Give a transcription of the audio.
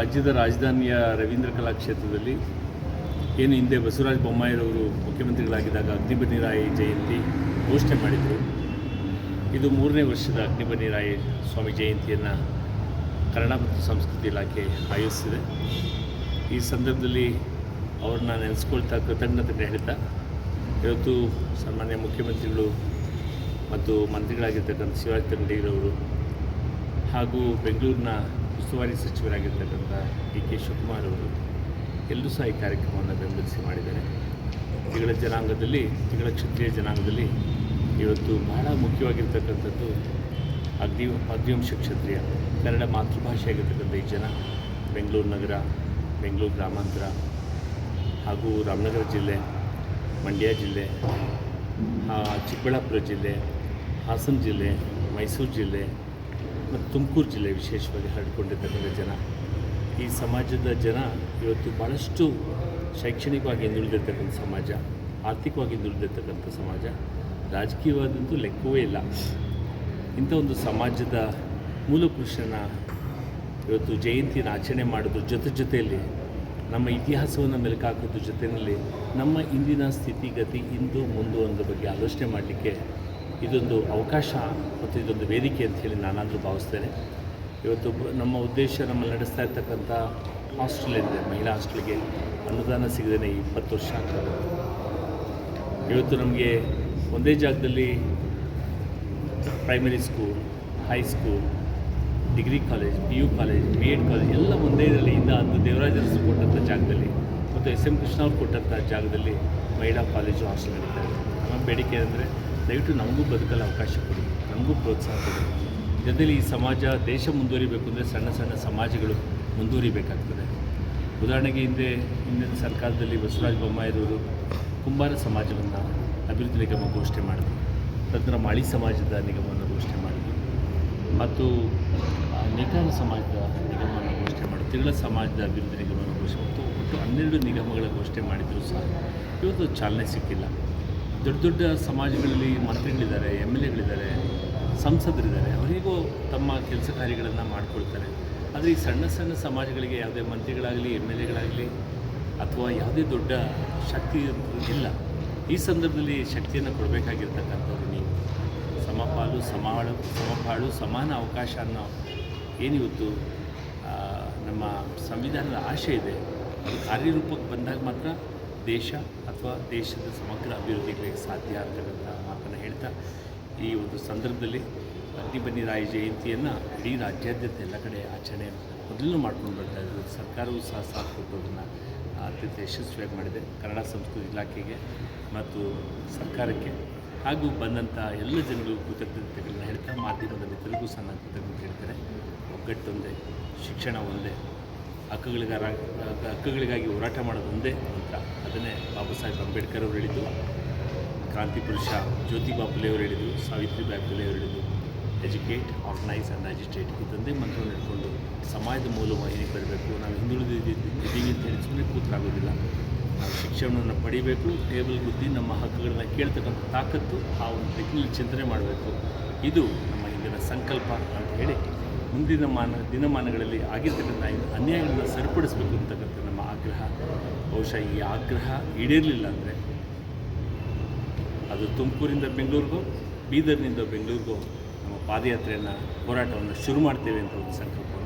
ರಾಜ್ಯದ ರಾಜಧಾನಿಯ ರವೀಂದ್ರ ಕಲಾಕ್ಷೇತ್ರದಲ್ಲಿ ಏನು ಹಿಂದೆ ಬಸವರಾಜ ಬೊಮ್ಮಾಯಿರವರು ಮುಖ್ಯಮಂತ್ರಿಗಳಾಗಿದ್ದಾಗ ಅಗ್ನಿಬನಿರಾಯಿ ಜಯಂತಿ ಘೋಷಣೆ ಮಾಡಿದರು. ಇದು ಮೂರನೇ ವರ್ಷದ ಅಗ್ನಿಬನಿರಾಯಿ ಸ್ವಾಮಿ ಜಯಂತಿಯನ್ನು ಕನ್ನಡ ಮತ್ತು ಸಂಸ್ಕೃತಿ ಇಲಾಖೆ ಆಯೋಜಿಸಿದೆ. ಈ ಸಂದರ್ಭದಲ್ಲಿ ಅವ್ರನ್ನ ನೆನೆಸ್ಕೊಳ್ತಾ ಕೃತಜ್ಞತೆ ಹೇಳ್ತಾ, ಇವತ್ತು ಸನ್ಮಾನ್ಯ ಮುಖ್ಯಮಂತ್ರಿಗಳು ಮತ್ತು ಮಂತ್ರಿಗಳಾಗಿರ್ತಕ್ಕಂಥ ಶಿವರಾಜ್ ತಂಗಡಿರವರು ಹಾಗೂ ಬೆಂಗಳೂರಿನ ಉಸ್ತುವಾರಿ ಸಚಿವರಾಗಿರ್ತಕ್ಕಂಥ ಡಿ ಕೆ ಶಿವಕುಮಾರ್ ಅವರು ಎಲ್ಲರೂ ಸಹ ಈ ಕಾರ್ಯಕ್ರಮವನ್ನು ಬೆಂಬಲಿಸಿ ಮಾಡಿದ್ದಾರೆ. ತಿಂಗಳ ಜನಾಂಗದಲ್ಲಿ, ತಿಂಗಳ ಕ್ಷತ್ರಿಯ ಜನಾಂಗದಲ್ಲಿ ಇವತ್ತು ಬಹಳ ಮುಖ್ಯವಾಗಿರ್ತಕ್ಕಂಥದ್ದು ಅಗ್ನಿ ಅಗ್ನಿವಂಶ ಕ್ಷತ್ರಿಯ, ಕನ್ನಡ ಮಾತೃಭಾಷೆಯಾಗಿರ್ತಕ್ಕಂಥ ಈ ಜನ. ಬೆಂಗಳೂರು ನಗರ, ಬೆಂಗಳೂರು ಗ್ರಾಮಾಂತರ ಹಾಗೂ ರಾಮನಗರ ಜಿಲ್ಲೆ, ಮಂಡ್ಯ ಜಿಲ್ಲೆ ಚಿಕ್ಕಬಳ್ಳಾಪುರ ಜಿಲ್ಲೆ, ಹಾಸನ ಜಿಲ್ಲೆ, ಮೈಸೂರು ಜಿಲ್ಲೆ ತುಮಕೂರು ಜಿಲ್ಲೆ ವಿಶೇಷವಾಗಿ ಹರಡಿಕೊಂಡಿರ್ತಕ್ಕಂಥ ಜನ, ಈ ಸಮಾಜದ ಜನ ಇವತ್ತು ಭಾಳಷ್ಟು ಶೈಕ್ಷಣಿಕವಾಗಿ ಹಿಂದುಳಿದಿರ್ತಕ್ಕಂಥ ಸಮಾಜ, ಆರ್ಥಿಕವಾಗಿ ಹಿಂದುಳಿದಿರ್ತಕ್ಕಂಥ ಸಮಾಜ, ರಾಜಕೀಯವಾದಂತೂ ಲೆಕ್ಕವೇ ಇಲ್ಲ. ಇಂಥ ಒಂದು ಸಮಾಜದ ಮೂಲ ಪುರುಷನ ಇವತ್ತು ಜಯಂತಿನ ಆಚರಣೆ ಮಾಡೋದ್ರ ಜೊತೆ ಜೊತೆಯಲ್ಲಿ, ನಮ್ಮ ಇತಿಹಾಸವನ್ನು ಮೆಲುಕಾಕೋದ್ರ ಜೊತೆಯಲ್ಲಿ, ನಮ್ಮ ಇಂದಿನ ಸ್ಥಿತಿಗತಿ ಇಂದು ಮುಂದು ಅನ್ನೋದ್ರ ಬಗ್ಗೆ ಆಲೋಚನೆ ಮಾಡಲಿಕ್ಕೆ ಇದೊಂದು ಅವಕಾಶ ಮತ್ತು ಇದೊಂದು ವೇದಿಕೆ ಅಂತ ಹೇಳಿ ನಾನಾದರೂ ಭಾವಿಸ್ತೇನೆ. ಇವತ್ತು ನಮ್ಮ ಉದ್ದೇಶ ನಮ್ಮಲ್ಲಿ ನಡೆಸ್ತಾ ಇರ್ತಕ್ಕಂಥ ಹಾಸ್ಟೆಲ್ ಇದೆ ಮಹಿಳಾ ಹಾಸ್ಟೆಲ್ಗೆ ಅನುದಾನ ಸಿಗದೇ ಇಪ್ಪತ್ತು ವರ್ಷ ಆಗ್ತದೆ. ಇವತ್ತು ನಮಗೆ ಒಂದೇ ಜಾಗದಲ್ಲಿ primary school high school degree college P U college B Ed college ಎಲ್ಲ ಒಂದೇ ಇದರಲ್ಲಿ ಇಂದ ಅಂದು ದೇವರಾಜ ಅರಸು ಕೊಟ್ಟಂಥ ಜಾಗದಲ್ಲಿ ಮತ್ತು ಎಸ್ ಎಂ ಕೃಷ್ಣ ಅವ್ರು ಕೊಟ್ಟಂಥ ಜಾಗದಲ್ಲಿ ಮಹಿಳಾ ಕಾಲೇಜು ಹಾಸ್ಟೆಲ್ ಇದೆ. ನಮ್ಮ ಬೇಡಿಕೆ ಅಂದರೆ ದಯವಿಟ್ಟು ನಮಗೂ ಬದುಕಲು ಅವಕಾಶ ಕೊಡಿ, ನಮಗೂ ಪ್ರೋತ್ಸಾಹ ಕೊಡಿ. ಜೊತೆಯಲ್ಲಿ ಈ ಸಮಾಜ ದೇಶ ಮುಂದುವರಿಬೇಕು ಅಂದರೆ ಸಣ್ಣ ಸಣ್ಣ ಸಮಾಜಗಳು ಮುಂದುವರಿಬೇಕಾಗ್ತದೆ. ಉದಾಹರಣೆಗೆ ಹಿಂದೆ ಹಿಂದಿನ ಸರ್ಕಾರದಲ್ಲಿ ಬಸವರಾಜ ಬೊಮ್ಮಾಯಿರವರು ಕುಂಬಾರ ಸಮಾಜವನ್ನು ಅಭಿವೃದ್ಧಿ ನಿಗಮ ಘೋಷಣೆ ಮಾಡಿದ್ರು. ನಂತರ ಮಾಳಿ ಸಮಾಜದ ನಿಗಮವನ್ನು ಘೋಷಣೆ ಮಾಡಿದ್ರು. ಮತ್ತು ನೇತಾರ ಸಮಾಜದ ನಿಗಮವನ್ನು ಘೋಷಣೆ ಮಾಡಿದ್ರು. ತಿಗಳ ಸಮಾಜದ ಅಭಿವೃದ್ಧಿ ನಿಗಮವನ್ನು ಘೋಷಣೆ ಮತ್ತು ಒಟ್ಟು ಹನ್ನೆರಡು ನಿಗಮಗಳ ಘೋಷಣೆ ಮಾಡಿದರೂ ಸಹ. ಇವತ್ತು ಚಾಲನೆ ಸಿಕ್ಕಿಲ್ಲ. ದೊಡ್ಡ ದೊಡ್ಡ ಸಮಾಜಗಳಲ್ಲಿ ಮಂತ್ರಿಗಳಿದ್ದಾರೆ, ಎಂ ಎಲ್ ಎಗಳಿದ್ದಾರೆ, ಸಂಸದರಿದ್ದಾರೆ, ಅವರಿಗೂ ತಮ್ಮ ಕೆಲಸ ಕಾರ್ಯಗಳನ್ನು ಮಾಡಿಕೊಳ್ತಾರೆ. ಆದರೆ ಈ ಸಣ್ಣ ಸಣ್ಣ ಸಮಾಜಗಳಿಗೆ ಯಾವುದೇ ಮಂತ್ರಿಗಳಾಗಲಿ, ಎಂ ಎಲ್ ಎಗಳಾಗಲಿ ಅಥವಾ ಯಾವುದೇ ದೊಡ್ಡ ಶಕ್ತಿ ಇಲ್ಲ, ಈ ಸಂದರ್ಭದಲ್ಲಿ ಶಕ್ತಿಯನ್ನು ಕೊಡಬೇಕಾಗಿರ್ತಕ್ಕಂಥವ್ರು ನೀವು. ಸಮಪಾಲು, ಸಮಾಳು, ಸಮಪಾಳು, ಸಮಾನ ಅವಕಾಶ ಅನ್ನೋ ಏನಿವತ್ತು ನಮ್ಮ ಸಂವಿಧಾನದ ಆಶೆ ಇದೆ. ಅದು ಕಾರ್ಯರೂಪಕ್ಕೆ ಬಂದಾಗ ಮಾತ್ರ ದೇಶ ಅಥವಾ ದೇಶದ ಸಮಗ್ರ ಅಭಿವೃದ್ಧಿಗೆ ಸಾಧ್ಯ ಅಂತಕ್ಕಂಥ ಮಾತನ್ನು ಹೇಳ್ತಾ ಈ ಒಂದು ಸಂದರ್ಭದಲ್ಲಿ ಅಗ್ನಿಬನ್ನಿ ರಾಯ ಜಯಂತಿಯನ್ನು ಇಡೀ ರಾಜ್ಯಾದ್ಯಂತ ಎಲ್ಲ ಕಡೆ ಆಚರಣೆ ಮೊದಲು ಮಾಡ್ಕೊಂಡು ಬರ್ತಾ ಇದ್ರು. ಸರ್ಕಾರವೂ ಸಹ ಸಾಥ್ ಕೊಟ್ಟು ಅದನ್ನು ಅತ್ಯಂತ ಯಶಸ್ವಿಯಾಗಿ ಮಾಡಿದೆ. ಕನ್ನಡ ಸಂಸ್ಕೃತಿ ಇಲಾಖೆಗೆ ಮತ್ತು ಸರ್ಕಾರಕ್ಕೆ. ಹಾಗೂ ಬಂದಂಥ ಎಲ್ಲ ಜನಗಳು ಕೃತಜ್ಞತೆಗಳನ್ನ ಹೇಳ್ತಾ ಮಾಧ್ಯಮದ ಮಿತ್ರರಿಗೂ ಸಹ ನಾನು ಕೃತಜ್ಞತೆ ಹೇಳ್ತಾರೆ ಒಗ್ಗಟ್ಟೊಂದೇ ಶಿಕ್ಷಣ ಒಂದೇ ಹಕ್ಕುಗಳಿಗಾರ ಹಕ್ಕುಗಳಿಗಾಗಿ ಹೋರಾಟ ಮಾಡೋದು ಒಂದೇ ಮಂತ್ರ. ಅದನ್ನೇ ಬಾಬಾ ಸಾಹೇಬ್ ಅಂಬೇಡ್ಕರ್ ಅವರು ಹೇಳಿದ್ದು. ಕ್ರಾಂತಿ ಪುರುಷ ಜ್ಯೋತಿ ಬಾಪುಲೆ ಅವರು ಹೇಳಿದರು ಸಾವಿತ್ರಿ ಬಾಪುಲೆ ಅವರು ಹೇಳಿದರು ಎಜುಕೇಟ್ ಆರ್ಗನೈಸ್ ಆ್ಯಂಡ್ ಅಜಿಟೇಟ್ ಇದೊಂದೇ ಮಂತ್ರವನ್ನು ಇಟ್ಕೊಂಡು ಸಮಾಜದ ಮೂಲವಾಹಿನಿಗೆ ಬರಬೇಕು. ನಾವು ಹಿಂದುಳಿದಿದ್ದೀವಿ ಅಂತ ಹೇಳಿ ಸುಮ್ಮನೆ ಕೂತ್ರಾಗೋದಿಲ್ಲ ನಾವು ಶಿಕ್ಷಣವನ್ನು ಪಡಿಬೇಕು. ಟೇಬಲ್ ಬುದ್ಧಿ ನಮ್ಮ ಹಕ್ಕುಗಳನ್ನ ಕೇಳ್ತಕ್ಕಂಥ ತಾಕತ್ತು ಆ ಒಂದು ದಿಕ್ಕಿನಲ್ಲಿ ಚಿಂತನೆ ಮಾಡಬೇಕು. ಇದು ನಮ್ಮ ಹಿಂದಿನ ಸಂಕಲ್ಪ ಅಂತ ಹೇಳಿ ಮುಂದಿನ ಮಾನ ದಿನಮಾನಗಳಲ್ಲಿ ಆಗಿರ್ತಕ್ಕಂಥ ಅನ್ಯಾಯಗಳನ್ನು ಸರಿಪಡಿಸಬೇಕು ಅಂತಕ್ಕಂಥ ನಮ್ಮ ಆಗ್ರಹ. ಬಹುಶಃ ಈ ಆಗ್ರಹ ಈಡೇರಲಿಲ್ಲ ಅಂದರೆ ಅದು ತುಮಕೂರಿಂದ ಬೆಂಗಳೂರಿಗೋ, ಬೀದರ್ನಿಂದ ಬೆಂಗಳೂರಿಗೋ ನಮ್ಮ ಪಾದಯಾತ್ರೆಯನ್ನು, ಹೋರಾಟವನ್ನು ಶುರು ಮಾಡ್ತೇವೆ ಅಂತ ಒಂದು ಸಂಕಲ್ಪ.